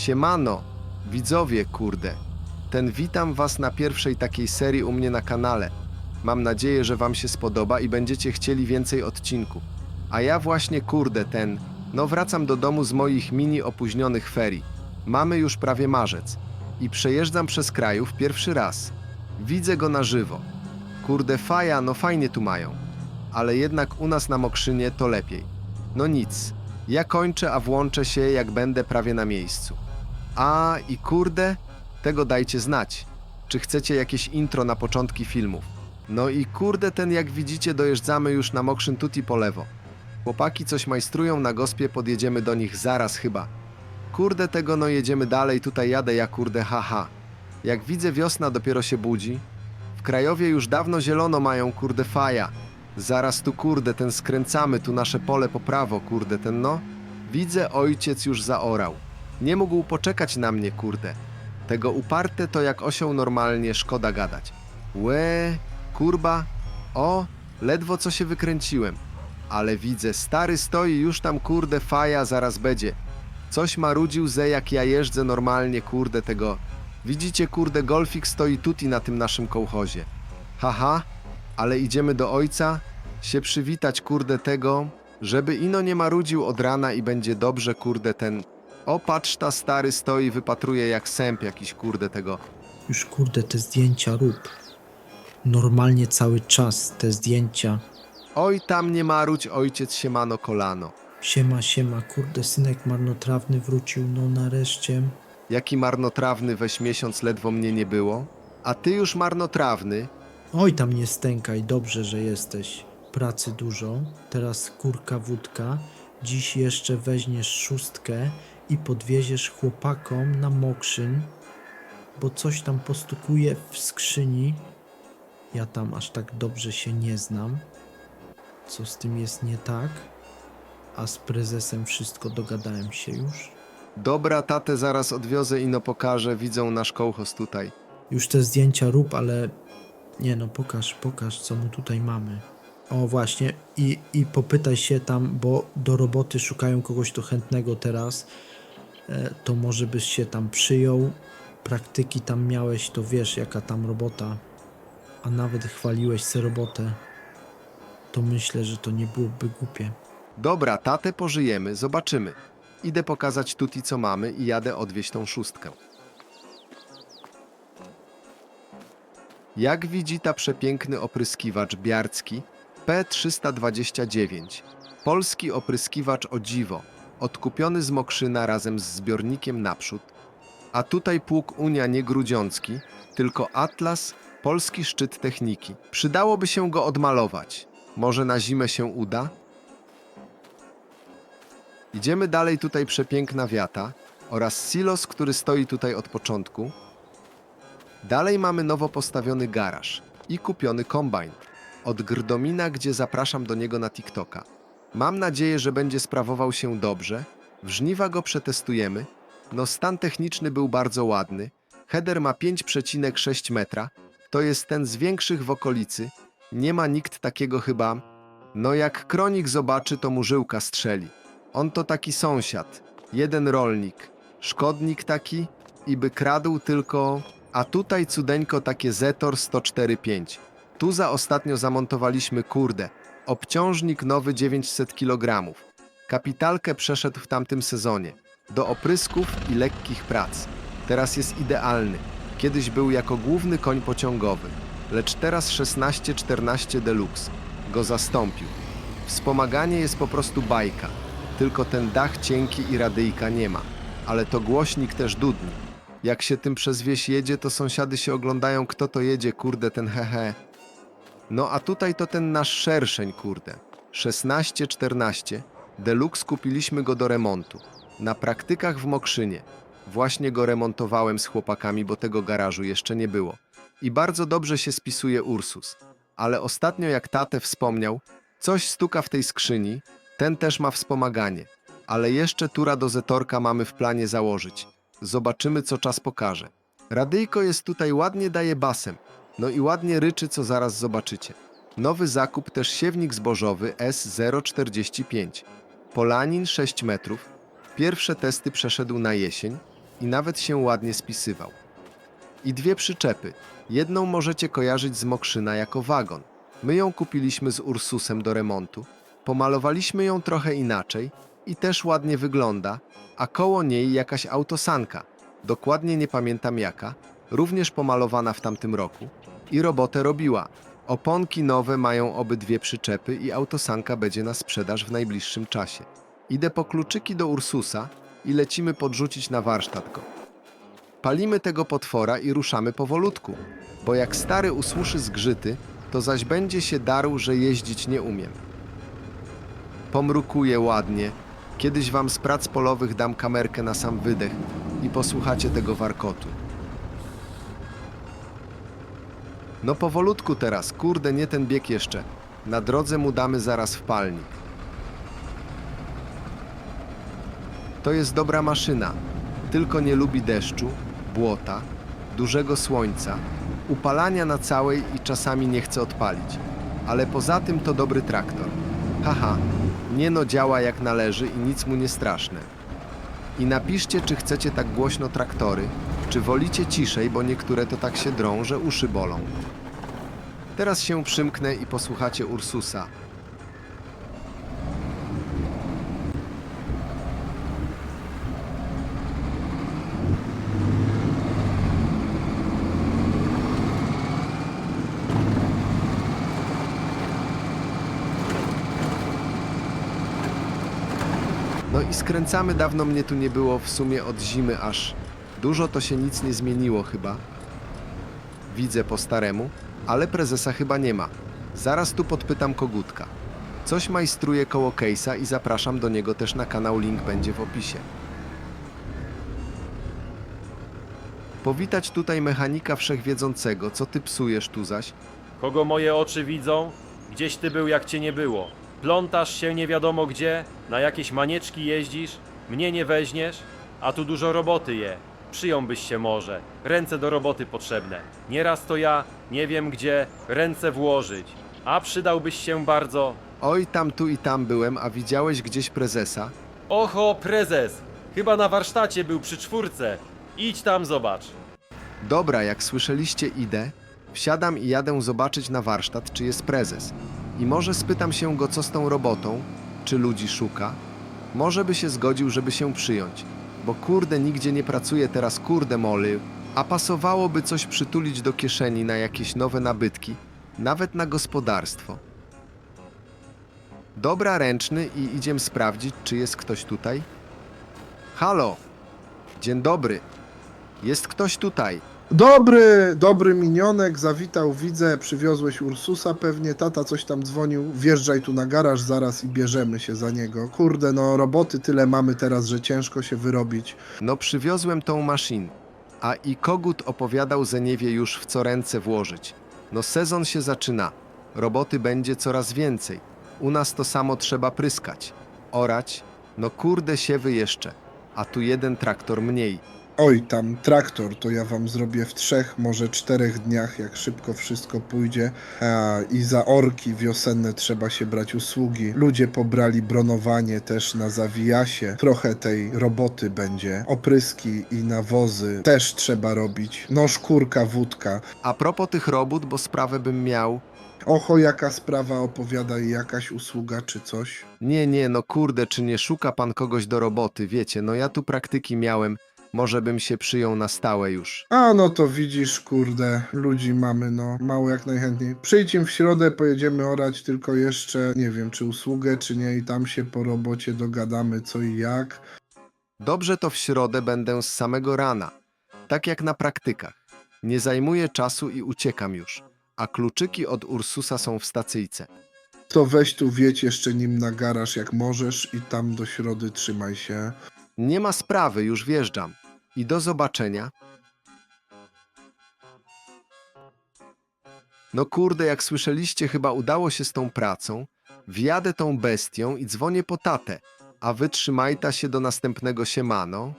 Siemano, widzowie, kurde. Ten witam was na pierwszej takiej serii u mnie na kanale. Mam nadzieję, że wam się spodoba i będziecie chcieli więcej odcinków. A ja właśnie, kurde, ten, no wracam do domu z moich mini opóźnionych ferii. Mamy już prawie marzec i przejeżdżam przez krajów pierwszy raz. Widzę go na żywo. Kurde, faja, no fajnie tu mają. Ale jednak u nas na Mokrzynie to lepiej. No nic. Ja kończę, a włączę się, jak będę prawie na miejscu. A i kurde, tego dajcie znać. Czy chcecie jakieś intro na początki filmów? No i kurde, ten jak widzicie, dojeżdżamy już na Mokrzyn Tuti po lewo. Chłopaki coś majstrują na gospie, podjedziemy do nich zaraz chyba. Kurde tego, no jedziemy dalej, tutaj jadę ja kurde, haha. Jak widzę, wiosna dopiero się budzi. W Krajowie już dawno zielono mają, kurde, faja. Zaraz tu, kurde, ten skręcamy, tu nasze pole po prawo, kurde, ten no. Widzę, ojciec już zaorał. Nie mógł poczekać na mnie, kurde. Tego uparte to jak osioł normalnie, szkoda gadać. Łe, kurba, o, ledwo co się wykręciłem. Ale widzę, stary stoi już tam, kurde, faja zaraz będzie. Coś marudził ze jak ja jeżdżę normalnie, kurde, tego. Widzicie, kurde, golfik stoi tuti na tym naszym kołchozie. Haha, ale idziemy do ojca, się przywitać, kurde, tego, żeby ino nie marudził od rana i będzie dobrze, kurde, ten... O, patrz, ta stary stoi, wypatruje jak sęp jakiś, kurde, tego. Już kurde te zdjęcia rób. Normalnie cały czas te zdjęcia. Oj, tam nie marudź, ojciec siemano kolano. Siema, siema, kurde synek marnotrawny wrócił, no nareszcie. Jaki marnotrawny weź miesiąc ledwo mnie nie było. A ty już marnotrawny, Oj tam nie stękaj, dobrze, że jesteś. Pracy dużo, teraz kurka wódka. Dziś jeszcze weźmiesz szóstkę i podwieziesz chłopakom na mokrzyn, bo coś tam postukuje w skrzyni. Ja tam aż tak dobrze się nie znam. Co z tym jest nie tak? A z prezesem wszystko dogadałem się już. Dobra, tatę zaraz odwiozę i no pokażę, widzą nasz kołchos tutaj. Już te zdjęcia rób, ale nie no, pokaż, pokaż, co my tutaj mamy. O, właśnie, i, i popytaj się tam, bo do roboty szukają kogoś tu chętnego teraz. E, to może byś się tam przyjął. Praktyki tam miałeś, to wiesz, jaka tam robota. A nawet chwaliłeś se robotę. To myślę, że to nie byłoby głupie. Dobra, tatę pożyjemy, zobaczymy. Idę pokazać tuti co mamy i jadę odwieźć tą szóstkę. Jak widzi ta przepiękny opryskiwacz biarcki P329, polski opryskiwacz o dziwo, odkupiony z Mokrzyna razem z zbiornikiem naprzód, a tutaj pług Unia nie Grudziącki, tylko Atlas, polski szczyt techniki. Przydałoby się go odmalować. Może na zimę się uda? Idziemy dalej, tutaj przepiękna wiata oraz silos, który stoi tutaj od początku. Dalej mamy nowo postawiony garaż i kupiony kombajn od Grdomina, gdzie zapraszam do niego na TikToka. Mam nadzieję, że będzie sprawował się dobrze. W żniwa go przetestujemy. No stan techniczny był bardzo ładny. Header ma 5,6 metra. To jest ten z większych w okolicy. Nie ma nikt takiego chyba. No jak kronik zobaczy, to mu żyłka strzeli. On to taki sąsiad, jeden rolnik, szkodnik taki i by kradł tylko... A tutaj cudeńko takie Zetor 104.5. Tu za ostatnio zamontowaliśmy kurde. Obciążnik nowy 900 kg. Kapitalkę przeszedł w tamtym sezonie. Do oprysków i lekkich prac. Teraz jest idealny. Kiedyś był jako główny koń pociągowy, lecz teraz 16-14 Deluxe go zastąpił. Wspomaganie jest po prostu bajka. Tylko ten dach cienki i radyjka nie ma. Ale to głośnik też dudni. Jak się tym przez wieś jedzie, to sąsiady się oglądają, kto to jedzie, kurde, ten hehe. No a tutaj to ten nasz szerszeń, kurde. 16-14. Deluxe kupiliśmy go do remontu. Na praktykach w Mokrzynie. Właśnie go remontowałem z chłopakami, bo tego garażu jeszcze nie było. I bardzo dobrze się spisuje Ursus. Ale ostatnio, jak tatę wspomniał, coś stuka w tej skrzyni, ten też ma wspomaganie. Ale jeszcze tura do Zetorka mamy w planie założyć. Zobaczymy, co czas pokaże. Radyjko jest tutaj ładnie daje basem. No i ładnie ryczy, co zaraz zobaczycie. Nowy zakup też siewnik zbożowy S045. Polanin 6 metrów. Pierwsze testy przeszedł na jesień. i nawet się ładnie spisywał. I dwie przyczepy. Jedną możecie kojarzyć z Mokrzyna jako wagon. My ją kupiliśmy z Ursusem do remontu. Pomalowaliśmy ją trochę inaczej i też ładnie wygląda, a koło niej jakaś autosanka. Dokładnie nie pamiętam jaka, również pomalowana w tamtym roku i robotę robiła. Oponki nowe mają obydwie przyczepy i autosanka będzie na sprzedaż w najbliższym czasie. Idę po kluczyki do Ursusa i lecimy podrzucić na warsztat go. Palimy tego potwora i ruszamy powolutku, bo jak stary usłyszy zgrzyty, to zaś będzie się darł, że jeździć nie umiem. Pomrukuję ładnie. Kiedyś wam z prac polowych dam kamerkę na sam wydech i posłuchacie tego warkotu. No powolutku teraz, kurde, nie ten bieg jeszcze. Na drodze mu damy zaraz w palnik. To jest dobra maszyna, tylko nie lubi deszczu, błota, dużego słońca, upalania na całej i czasami nie chce odpalić. Ale poza tym to dobry traktor. Haha, nie no działa jak należy i nic mu nie straszne. I napiszcie, czy chcecie tak głośno traktory, czy wolicie ciszej, bo niektóre to tak się drą, że uszy bolą. Teraz się przymknę i posłuchacie Ursusa. No i skręcamy, dawno mnie tu nie było, w sumie od zimy aż. Dużo to się nic nie zmieniło chyba. Widzę po staremu, ale prezesa chyba nie ma. Zaraz tu podpytam kogutka. Coś majstruje koło Case'a i zapraszam do niego też na kanał, link będzie w opisie. Powitać tutaj mechanika wszechwiedzącego, co ty psujesz tu zaś? Kogo moje oczy widzą? Gdzieś ty był, jak cię nie było. Plątasz się nie wiadomo gdzie, na jakieś manieczki jeździsz, mnie nie weźmiesz, a tu dużo roboty je. Przyjąłbyś się może, ręce do roboty potrzebne. Nieraz to ja, nie wiem gdzie, ręce włożyć. A przydałbyś się bardzo. Oj, tam tu i tam byłem, a widziałeś gdzieś prezesa? Oho, prezes! Chyba na warsztacie był przy czwórce. Idź tam, zobacz. Dobra, jak słyszeliście, idę. Wsiadam i jadę zobaczyć na warsztat, czy jest prezes. I może spytam się go, co z tą robotą, czy ludzi szuka. Może by się zgodził, żeby się przyjąć. Bo kurde, nigdzie nie pracuje teraz, kurde moly. A pasowałoby coś przytulić do kieszeni na jakieś nowe nabytki, nawet na gospodarstwo. Dobra, ręczny i idziemy sprawdzić, czy jest ktoś tutaj. Halo! Dzień dobry. Jest ktoś tutaj. Dobry, dobry minionek, zawitał, widzę, przywiozłeś Ursusa pewnie, tata coś tam dzwonił, wjeżdżaj tu na garaż zaraz i bierzemy się za niego. Kurde, no roboty tyle mamy teraz, że ciężko się wyrobić. No przywiozłem tą maszynę, a i kogut opowiadał, że nie wie już w co ręce włożyć. No sezon się zaczyna, roboty będzie coraz więcej. U nas to samo trzeba pryskać, orać, no kurde siewy jeszcze, a tu jeden traktor mniej. Oj, tam traktor, to ja wam zrobię w trzech, może czterech dniach, jak szybko wszystko pójdzie. A, I za orki wiosenne trzeba się brać usługi. Ludzie pobrali bronowanie też na zawijasie. Trochę tej roboty będzie. Opryski i nawozy też trzeba robić. No szkórka, wódka. A propos tych robót, bo sprawę bym miał, Oho, jaka sprawa opowiada i jakaś usługa czy coś? nie, nie, no kurde, czy nie szuka pan kogoś do roboty, wiecie, no ja tu praktyki miałem, może bym się przyjął na stałe już. A no to widzisz, kurde, ludzi mamy, no, mało jak najchętniej. Przyjdź im w środę, pojedziemy orać, tylko jeszcze nie wiem, czy usługę, czy nie, i tam się po robocie dogadamy co i jak. Dobrze to w środę będę z samego rana, tak jak na praktykach. Nie zajmuję czasu i uciekam już, a kluczyki od Ursusa są w stacyjce. To weź tu wiedź jeszcze nim na garaż jak możesz i tam do środy trzymaj się. Nie ma sprawy, już wjeżdżam. I do zobaczenia. No kurde, jak słyszeliście, chyba udało się z tą pracą. Wjadę tą bestią i dzwonię po tatę, a wy trzymajta się do następnego siemano.